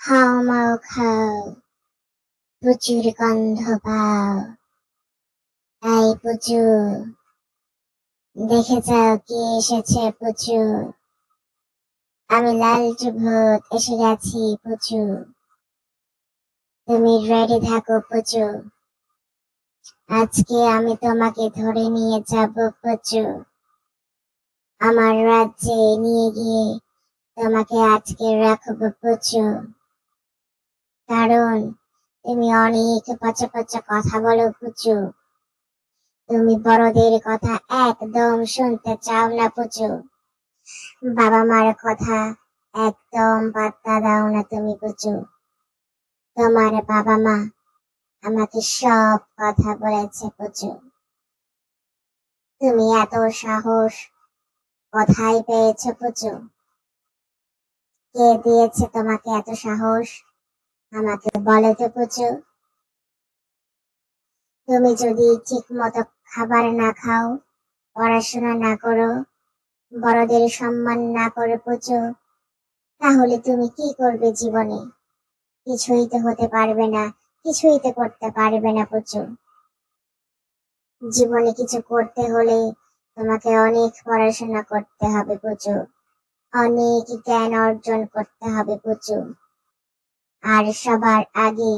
হাও মাও খাও প্রচুর গন্ধ পাও। এই পুচু, দেখে যাও কি এসেছে পুচু। আমি লালটু ভূত, এসে গেছি পুচু। তুমি রেডি থাকো পুচু। আজকে আমি তোমাকে ধরে নিয়ে যাব পুচু। আমার রাজ্যে নিয়ে গিয়ে তোমাকে আজকে রাখব পুচু। কারণ তুমি অনেক পচা পচা কথা বলো পুচু। তুমি বড়দের কথা একদম শুনতে চাও না পুচু। বাবা মার কথা একদম পাত্তা দাও না তুমি পুচু। তোমার বাবা মা আমাকে সব কথা বলেছে পুচু। তুমি এত সাহস কোথায় পেয়েছ পুচু? কে দিয়েছে তোমাকে এত সাহস? আমাকে বলে তো পুচু তুমি যদি ঠিক মতো খাবার না খাও, পড়াশোনা না করো, বড়দের সম্মান না করে পুচু তাহলে তুমি কি করবে জীবনে? কিছুই তো হতে পারবে না, কিছুই তো করতে পারবে না পুচু জীবনে কিছু করতে হলে তোমাকে অনেক পড়াশোনা করতে হবে পুচু অনেক জ্ঞান অর্জন করতে হবে পুচু আর সবার আগে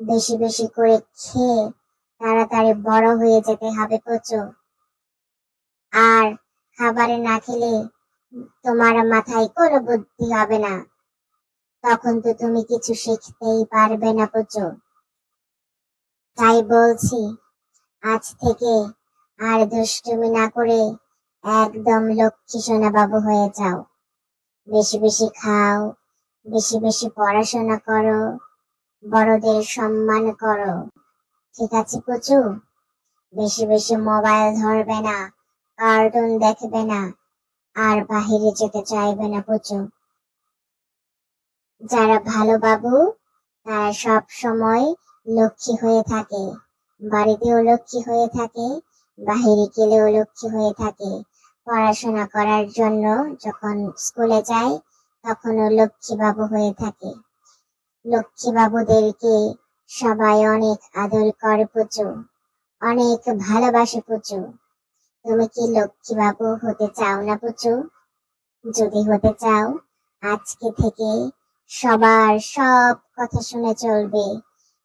বেশি বেশি করে খেয়ে তাড়াতাড়ি বড় হয়ে যেতে হবে পুচু আর খাবারে না খেলে তোমার মাথায় কোনো বুদ্ধি হবে না। তখন তো তুমি কিছু শিখতেই পারবে না পুচু তাই বলছি, আজ থেকে আর দুষ্টুমি না করে একদম লক্ষ্মী সোনা বাবু হয়ে যাও। বেশি বেশি খাও বেশি বেশি পড়াশোনা করো, বড়দের সম্মান করো। ঠিক আছে পুচু বেশি বেশি মোবাইল ধরবে না, কার্টুন দেখবে না, আর বাহিরে যেতে চাইবে না পুচু যারা ভালো বাবু, তারা সব সময় লক্ষ্মী হয়ে থাকে। বাড়িতেও লক্ষ্মী হয়ে থাকে, বাহিরে গেলেও লক্ষ্মী হয়ে থাকে। পড়াশোনা করার জন্য যখন স্কুলে যায় তখনও লক্ষ্মী বাবু হয়ে থাকে। লক্ষ্মী বাবুদেরকে সবাই অনেক আদর করে পুচু, অনেক ভালোবাসে পুচু। তুমি কি লক্ষ্মী বাবু হতে চাও না পুচু? যদি হতে চাও, আজকে থেকে সবার সব কথা শুনে চলবে।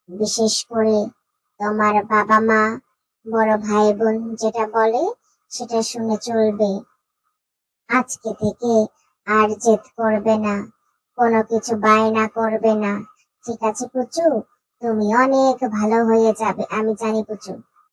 বিশেষ করে তোমার বাবা মা, বড় ভাই বোন যেটা বলে সেটা শুনে চলবে। আজকে থেকে আর জেদ করবে না, কোনো কিছু বায়না করবে না। ঠিক আছে, পুচু? তুমি অনেক ভালো হয়ে যাবে, আমি জানি পুচু।